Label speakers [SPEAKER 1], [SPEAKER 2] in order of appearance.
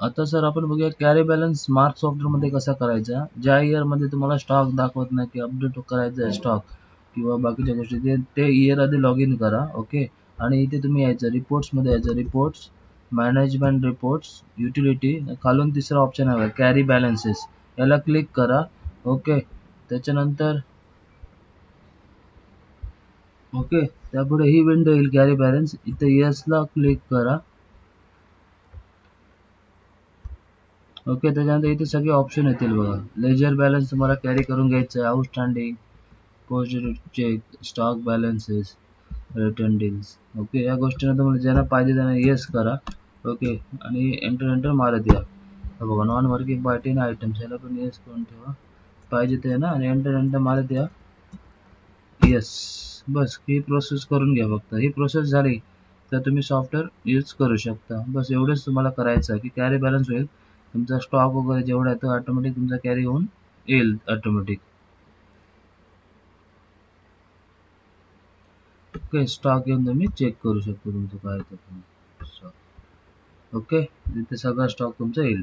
[SPEAKER 1] आता सर आपण बघूया कॅरी बॅलन्स स्मार्ट सॉफ्टवेअरमध्ये कसा करायचा? ज्या इयरमध्ये तुम्हाला स्टॉक दाखवत नाही की अपडेट करायचा आहे स्टॉक किंवा बाकीच्या गोष्टी ते ते इयर आधी लॉग इन करा ओके आणि इथे तुम्ही यायचं रिपोर्ट्समध्ये यायचं रिपोर्ट्स मॅनेजमेंट रिपोर्ट्स युटिलिटी खालून तिसरा ऑप्शन आहे कॅरी बॅलन्सेस याला क्लिक करा ओके त्याच्यानंतर ओके त्यापुढे ही विंडो येईल कॅरी बॅलन्स इथे येसला क्लिक करा. ओके त्याच्यानंतर इथे सगळे ऑप्शन येतील बघा. लेजर बॅलन्स तुम्हाला कॅरी करून घ्यायचं आहे. Outstanding post check stock balances return deals okay या गोष्टींना तुम्हाला ज्यांना पाहिजे त्यांना येस करा. ओके आणि एंटर एंटर मारत या. बघा नॉन वर्किंग पार्टी ना आयटम्स याला पण येस करून ठेवा. पाहिजे ते ना आणि एंटर एंटर मारत या. येस बस ही प्रोसेस करून घ्या फक्त. ही प्रोसेस झाली तर तुम्ही सॉफ्टवेअर यूज करू शकता. बस एवढंच तुम्हाला करायचं आहे की कॅरी बॅलन्स होईल. तुमचा स्टॉक वगैरे जेवढा आहे तो ऑटोमॅटिक तुमचा कॅरी होऊन येईल ऑटोमॅटिक ओके स्टॉक घेऊन तुम्ही चेक करू शकता तुमचं काय तर ओके तिथे सगळा स्टॉक तुमचा येईल.